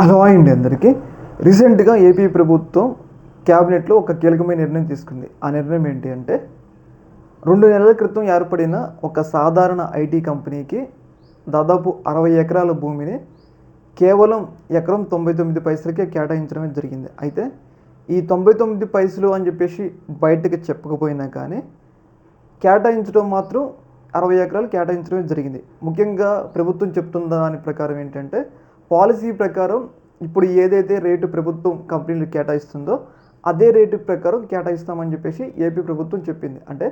Hello అండి అందరికీ. రీసెంట్గా ఏపీ ప్రభుత్వం క్యాబినెట్లో ఒక కీలకమైన నిర్ణయం తీసుకుంది. ఆ నిర్ణయం ఏంటి అంటే రెండు నెలల క్రితం ఏర్పడిన ఒక సాధారణ ఐటీ కంపెనీకి దాదాపు అరవై ఎకరాల భూమిని కేవలం ఎకరం తొంభై తొమ్మిది పైసలకే కేటాయించడమే జరిగింది. అయితే ఈ తొంభై తొమ్మిది పైసలు అని చెప్పేసి బయటకు చెప్పకపోయినా కానీ కేటాయించడం మాత్రం అరవై ఎకరాలు కేటాయించడమే జరిగింది. ముఖ్యంగా ప్రభుత్వం చెప్తున్న దాని ప్రకారం ఏంటంటే పాలసీ ప్రకారం ఇప్పుడు ఏదైతే రేటు ప్రభుత్వం కంపెనీలు కేటాయిస్తుందో అదే రేటు ప్రకారం కేటాయిస్తామని చెప్పేసి ఏపీ ప్రభుత్వం చెప్పింది. అంటే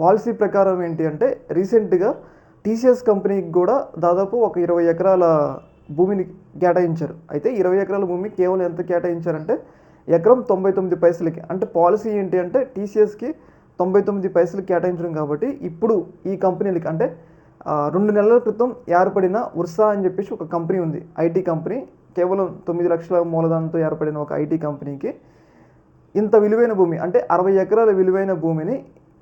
పాలసీ ప్రకారం ఏంటి అంటే రీసెంట్గా టీసీఎస్ కంపెనీకి కూడా దాదాపు ఒక ఇరవై ఎకరాల భూమిని కేటాయించారు. అయితే ఇరవై ఎకరాల భూమి కేవలం ఎంత కేటాయించారంటే ఎకరం తొంభై తొమ్మిది పైసలకి. అంటే పాలసీ ఏంటి అంటే టీసీఎస్కి తొంభై తొమ్మిది పైసలు కేటాయించడం కాబట్టి ఇప్పుడు ఈ కంపెనీలకి అంటే రెండు నెలల క్రితం ఏర్పడిన ఉర్సా అని చెప్పేసి ఒక కంపెనీ ఉంది ఐటీ కంపెనీ. కేవలం తొమ్మిది లక్షల మూలధనంతో ఏర్పడిన ఒక ఐటీ కంపెనీకి. ఇంత విలువైన భూమి అంటే అరవై ఎకరాల విలువైన భూమిని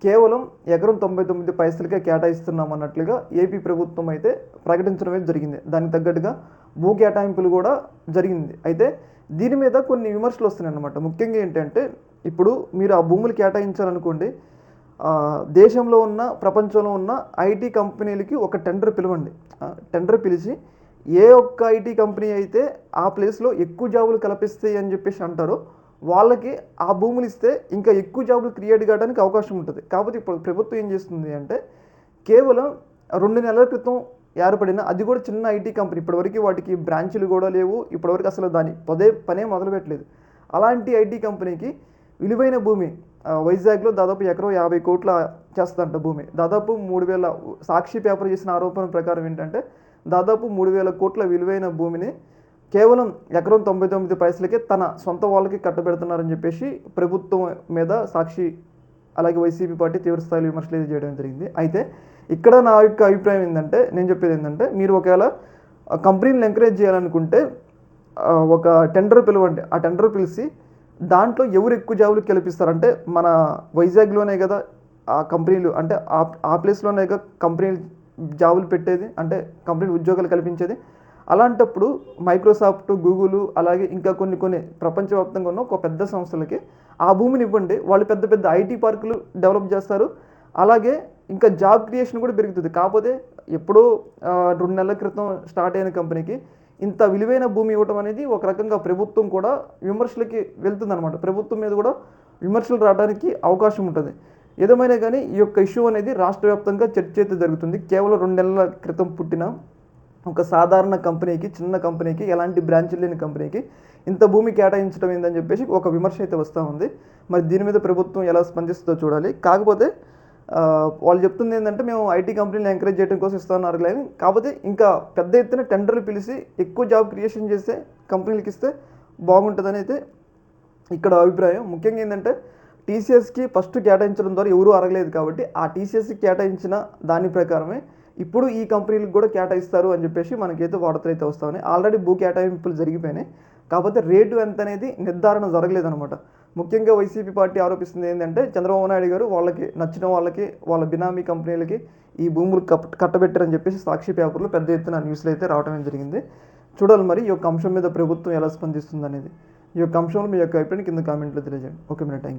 కేవలం ఎకరం తొంభై తొమ్మిది పైసలకే కేటాయిస్తున్నాం అన్నట్లుగా ఏపీ ప్రభుత్వం అయితే ప్రకటించడమే జరిగింది. దానికి తగ్గట్టుగా భూ కేటాయింపులు కూడా జరిగింది. అయితే దీని మీద కొన్ని విమర్శలు వస్తున్నాయి అన్నమాట ముఖ్యంగా ఏంటంటే ఇప్పుడు మీరు ఆ భూములు కేటాయించాలనుకోండి దేశంలో ఉన్న ప్రపంచంలో ఉన్న ఐటీ కంపెనీలకి ఒక టెండర్ పిలవండి. టెండర్ పిలిచి ఏ ఒక్క ఐటీ కంపెనీ అయితే ఆ ప్లేస్లో ఎక్కువ జాబులు కల్పిస్తాయి అని చెప్పేసి అంటారో వాళ్ళకి ఆ భూములు ఇస్తే ఇంకా ఎక్కువ జాబులు క్రియేట్ కావడానికి అవకాశం ఉంటుంది. కాకపోతే ఇప్పుడు ప్రభుత్వం ఏం చేస్తుంది అంటే కేవలం రెండు నెలల క్రితం ఏర్పడిన అది కూడా చిన్న ఐటీ కంపెనీ ఇప్పటివరకు వాటికి బ్రాంచులు కూడా లేవు ఇప్పటివరకు అసలు దాని పదే పనే మొదలు పెట్టలేదు అలాంటి ఐటీ కంపెనీకి విలువైన భూమి వైజాగ్లో దాదాపు ఎకరం యాభై కోట్ల చేస్తుందంట భూమి. దాదాపు మూడు వేల సాక్షి పేపర్ చేసిన ఆరోపణ ప్రకారం ఏంటంటే దాదాపు మూడు వేల కోట్ల విలువైన భూమిని కేవలం ఎకరం తొంభై తొమ్మిది పైసలకే తన సొంత వాళ్ళకి కట్టబెడుతున్నారని చెప్పేసి ప్రభుత్వం మీద సాక్షి అలాగే వైసీపీ పార్టీ తీవ్రస్థాయిలో విమర్శలు అయితే చేయడం జరిగింది. అయితే ఇక్కడ నా యొక్క అభిప్రాయం ఏంటంటే నేను చెప్పేది ఏంటంటే మీరు ఒకవేళ ఆ కంపెనీలను ఎంకరేజ్ చేయాలనుకుంటే ఒక టెండర్ పిలవండి. ఆ టెండర్ పిలిచి దాంట్లో ఎవరు ఎక్కువ జాబులు గెలిపిస్తారంటే మన వైజాగ్లోనే కదా ఆ కంపెనీలు అంటే ఆ ఆ ప్లేస్లోనే కదా కంపెనీలు జాబులు పెట్టేది అంటే కంపెనీలు ఉద్యోగాలు కల్పించేది. అలాంటప్పుడు మైక్రోసాఫ్ట్ గూగుల్ అలాగే ఇంకా కొన్ని కొన్ని ప్రపంచవ్యాప్తంగా ఉన్న ఒక పెద్ద సంస్థలకి ఆ భూమిని ఇవ్వండి. వాళ్ళు పెద్ద పెద్ద ఐటీ పార్కులు డెవలప్ చేస్తారు. అలాగే ఇంకా జాబ్ క్రియేషన్ కూడా పెరుగుతుంది. కాకపోతే ఎప్పుడో రెండు నెలల క్రితం స్టార్ట్ అయిన కంపెనీకి ఇంత విలువైన భూమి ఇవ్వడం అనేది ఒక రకంగా ప్రభుత్వం కూడా విమర్శలకి వెళ్తుందన్నమాట. ప్రభుత్వం మీద కూడా విమర్శలు రావడానికి అవకాశం ఉంటుంది. ఏదేమైనా కానీ ఈ యొక్క ఇష్యూ అనేది రాష్ట్ర వ్యాప్తంగా చర్చ అయితే జరుగుతుంది. కేవలం రెండు నెలల క్రితం పుట్టిన ఒక సాధారణ కంపెనీకి చిన్న కంపెనీకి ఎలాంటి బ్రాంచ్లు లేని కంపెనీకి ఇంత భూమి కేటాయించడం ఏందని చెప్పేసి ఒక విమర్శ అయితే వస్తూ ఉంది. మరి దీని మీద ప్రభుత్వం ఎలా స్పందిస్తుందో చూడాలి. కాకపోతే వాళ్ళు చెప్తుంది ఏంటంటే మేము ఐటీ కంపెనీలు ఎంకరేజ్ చేయడం కోసం ఇస్తున్నారు కానీ కాకపోతే ఇంకా పెద్ద ఎత్తున టెండర్లు పిలిచి ఎక్కువ జాబ్ క్రియేషన్ చేస్తే కంపెనీలకు ఇస్తే బాగుంటుందని అయితే ఇక్కడ అభిప్రాయం. ముఖ్యంగా ఏంటంటే టీసీఎస్కి ఫస్ట్ కేటాయించడం ద్వారా ఎవరూ అరగలేదు కాబట్టి ఆ టీసీఎస్కి కేటాయించిన దాని ప్రకారమే ఇప్పుడు ఈ కంపెనీలకు కూడా కేటాయిస్తారు అని చెప్పేసి మనకైతే వార్తలు అయితే వస్తామని ఆల్రెడీ భూ కేటాయింపులు జరిగిపోయినాయి. కాకపోతే రేటు ఎంత అనేది నిర్ధారణ జరగలేదనమాట ముఖ్యంగా వైసీపీ పార్టీ ఆరోపిస్తుంది ఏంటంటే చంద్రబాబు నాయుడు గారు వాళ్ళకి నచ్చిన వాళ్ళకి వాళ్ళ బినామీ కంపెనీలకి ఈ భూములు కప్ కట్టబెట్టారని చెప్పేసి సాక్షి పేపర్లో పెద్ద ఎత్తున న్యూస్లు అయితే రావడం జరిగింది. చూడాలి మరి ఈ యొక్క అంశం మీద ప్రభుత్వం ఎలా స్పందిస్తుంది అనేది ఈ యొక్క అంశంలో మీ యొక్క అభిప్రాయం కింద కామెంట్లో తెలియజేయండి. Okay madam thank